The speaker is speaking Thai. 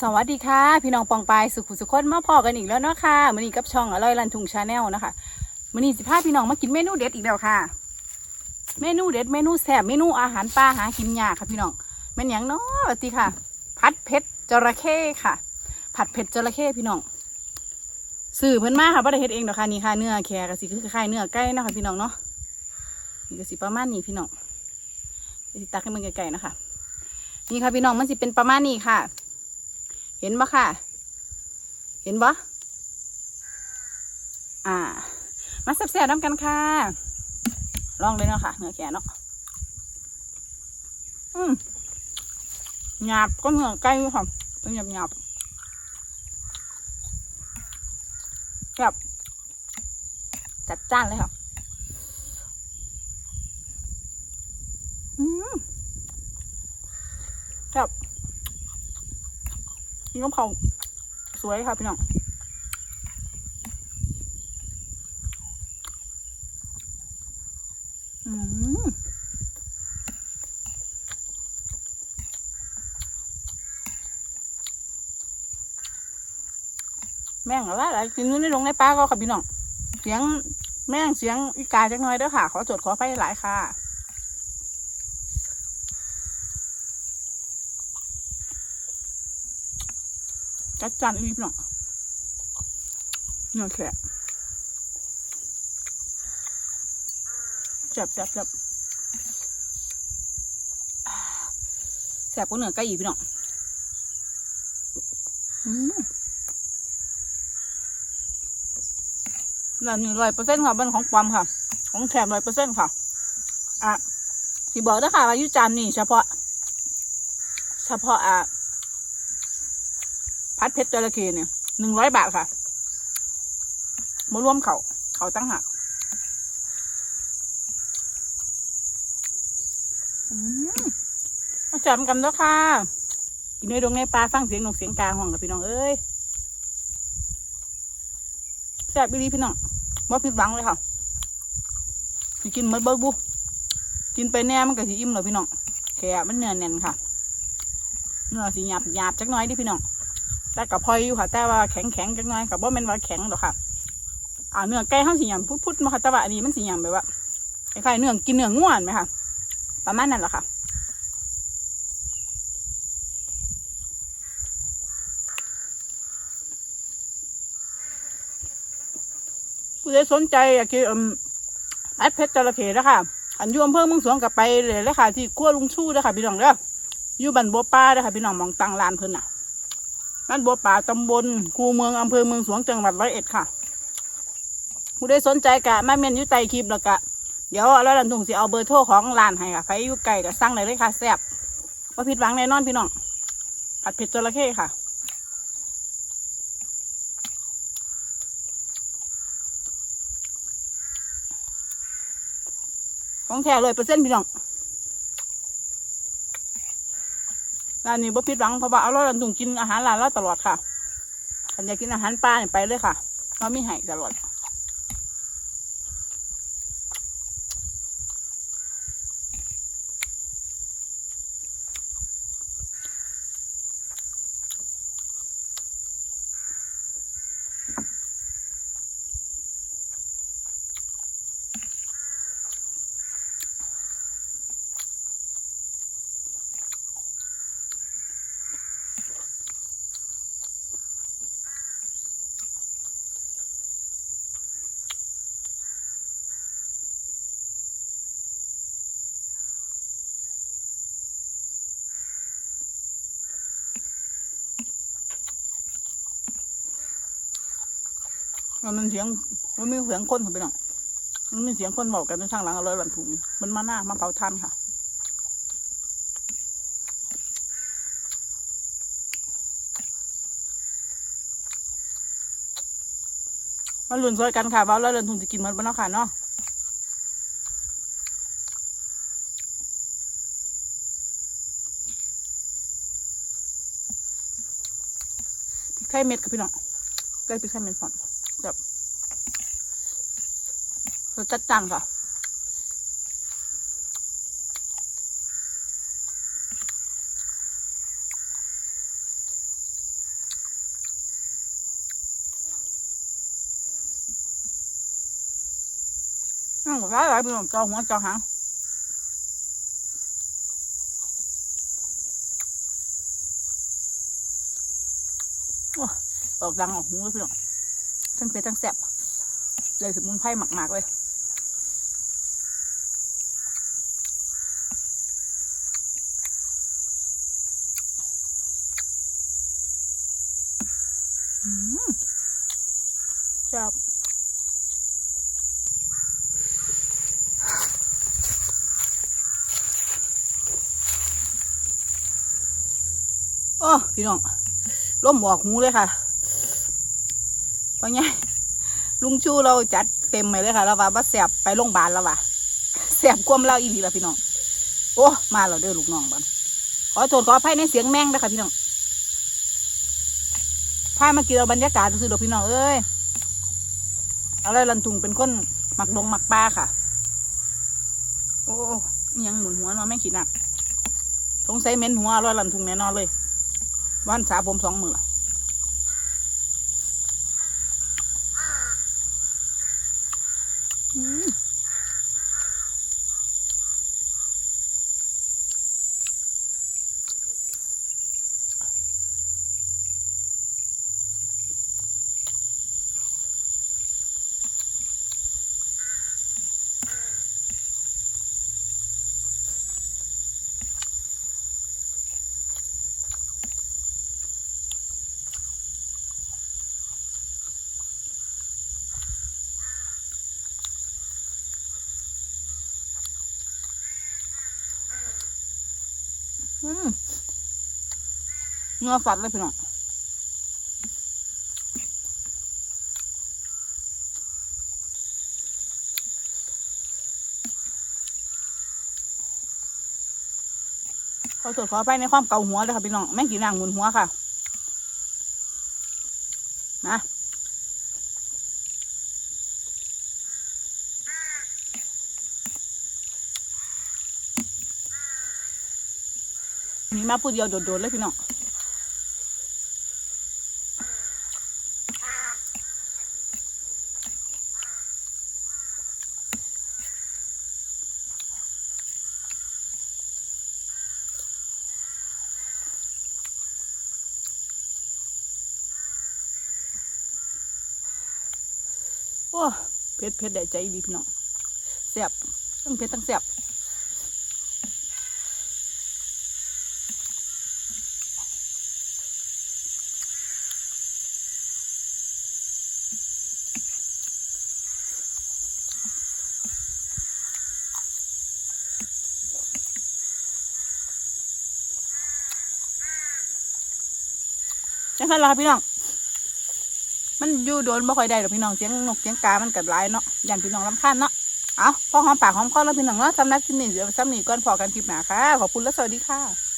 สวัสดีค่ะ พี่น้องปองปายสุขุสุขคนมาพอกันอีกแล้วเนาะค่ะมือนี้กับช่องอร่อยรันทุงชาแนลนะคะมือนี้สิพาพี่น้องมากินเมนูเด็ดอีกแล้วค่ะ เมนูเด็ดเมนูแซ่บเมนูอาหารป่าหากินยากค่ะพี่น้องแม่นหยังเนาะติค่ะ ผัดเผ็ดจระเข้ค่ะ ผัดเผ็ดจระเข้พี่น้องซื้อเพิ่นมาค่ะบ่ได้เฮ็ดเองเดอกค่ะนี่ค่ะเนื้อแค่ก็สิคือคล้ายเนื้อไก่นะค่ะพี่น้องเนาะนี่ก็สิประมาณนี้พี่น้องเดี๋ยวสิตักให้มันไกลๆนะคะนี่ค่ะพี่น้องมันสิเป็นประมาณนี้ค่ะ เห็นปะค่ะ เห็นปะอ่า มาแซ่บๆน้ำกันค่ะ ลองเลยเนาะค่ะเนื้อแกะเนาะอืมหยาบก็เหนื้อไก่อยู่ค่ะเป็นหยาบหยาบแบบจัดจ้านเลยค่ะ อืมแบบ นี่ก็เขาสวยค่ะพี่น้องอืมแม่งอะไรอะไรกินนู้นได้ลงในปลาก็ค่ะพี่น้อง เสียงแม่งเสียงอีกาจักหน่อยเด้อค่ะ ขอจทย์ขอไฟหลายค่ะ จัดจานอีกพี่องเนื้อแขกแซ่บแซ่บแซ่บแซ่บกว่าเนื้อไก่อีกพี่น้องอืมแล้วนี่ร้อยเปอร์เซ็นต์ค่ะเป็นของปลอมค่ะ ของแถมร้อยเปอร์เซ็นต์ค่ะ อะสิบอกนะค่ะว่ายุจานนี่เฉพาะ เฉพาะอะ พัดเพชรจระเข้เนี่ยหนึ่งร้อยบาทค่ะมารวมเขาเขาตั้งหักอืมาจับกันแล้วค่ะกินในดงในปลาฟังเสียงนกเสียงกาห้องกับพี่น้องเอ้ยแซ่บอีพี่น้องบ่ผิดหวังเลยค่ะสิกินหมดเบิดบุกินไปแน่มันก็สิอิ่มเลยพี่น้องแค่มันเนื้อแน่นค่ะเนื้อสิหยาบหยาบจักหน้อยดิพี่น้อง แต่กับพลอยอยู่ค่ะ แต่ว่าแข็งแข็งจังหน่อยกับว่ามันว่าแข็งหรอกค่ะอ่าเนื้อไก่ห้าสีหยำพุดๆมาค่ะแต่ว่าอันนี้มันสีหยำแบบว่าคล้ายๆเนื้อกินเนื้อง่วนไหมคะประมาณนั้นแหละค่ะผู้ใดสนใจอยากกินอืมไอเพชรจระเข้นะคะอันยูอำเภอเมืองสวงกลับไปเลยเลยค่ะ ที่ขั้วลุงชู้นะคะพี่น้องเด้ออยู่บันบัวป้าเด้อค่ะพี่น้องมองตังลานเพิ่นน่ะ บ้านบัวป่าตำบลคูเมืองอำเภอเมืองสวงจังหวัดร้อยเอ็ดค่ะผู้ใดสนใจกะมาเมียนยู่ใต้คลิปแล้วกะ เดี๋ยวแล้วลันทุงสิเอาเบอร์โทรของร้านให้ค่ะใครอยู่ไกลก็สั่งได้เลยค่ะแซ่บว่าผิดหวังแน่นอนพี่น้องผัดเผ็ดจระเข้ค่ะของแท้เลยเปอร์เซ็นต์พี่น้อง ร้านนี้บ่ผิดหวังเพราะว่าเอาเราลันทุงกินอาหารร้านเราตลอดค่ะถ้าอยากกินอาหารปลาเนี่ยไปเลยค่ะเราไม่ให้ตลอด มันเสียงมันมีเสียงคนค่ะพี่น้องมันมีเสียงคนบอกกันในทางหลังอาเลยหลันถุงมันมาหน้ามาเผาท่านค่ะมาลุ้นซอยกันค่ะว่าเราเดินทุงจะกินมันบ้านเนาะค่ะเนาะพริกไทยเม็ดค่ะพี่น้องใกล้พริกไทยเม็ดก่อน รสจัดจังนค่ะ นั่งร้ายหลายเป็นเกาหัวเกาหางออกดังออกหูเลยเพื่อนทั้งเผ็ดทั้งแสบเลยสมุนไพรหมักๆเลย จับโอ้พี่น้องร่มบอกหูเลยค่ะว่าไงลุงชูเราจัดเต็มเลยค่ะเราว่าบ่แสบไปโรงพยาบาลแล้วว่ะแสบกวมเราอีหลีละพี่น้อง โอ้ มาเราเด้อลูกน้องบันขอโทษขออภัยในเสียงแม่งนะคะพี่น้อง พามากินเอาบรรยากาศซื้อดอกพี่น้องเอ้ยอะไรลันทุงเป็นคนหมักดงหมักปลาค่ะ โอ้ยังหมุนหัวนอนไม่ขีดหนักทงไซเม้นหัวอร่อยลันทุงแน่นอนเลยวันสาผมสองมือ เนื้อสัตว์เลยพี่น้องขอโทษขอไปในความเกาหัวเลยค่ะพี่น้องแม่งกี่นางหมุนหัวค่ะ นะ อันนี้มาพูดเดียวโดดๆเลยพี่น้องโอ้เผ็ดเผ็ดได้ใจดีพี่น้องแซ่บทั้งเผ็ดทั้งแซ่บ จังซั่นล่ะค่ะพี่น้อง มันอยู่โดนบ่ค่อยได้หรอกพี่น้องเสียงนกเสียงกา มันกัดหลายเนาะยันพี่น้องลำคาญเนาะ เอาพอหอมปากหอมคอแล้วพี่น้องเนาะสำนักคลิปนี้เดี๋ยวสำนีก่อนพอกันคลิปหน้าค่ะ ขอบคุณและสวัสดีค่ะ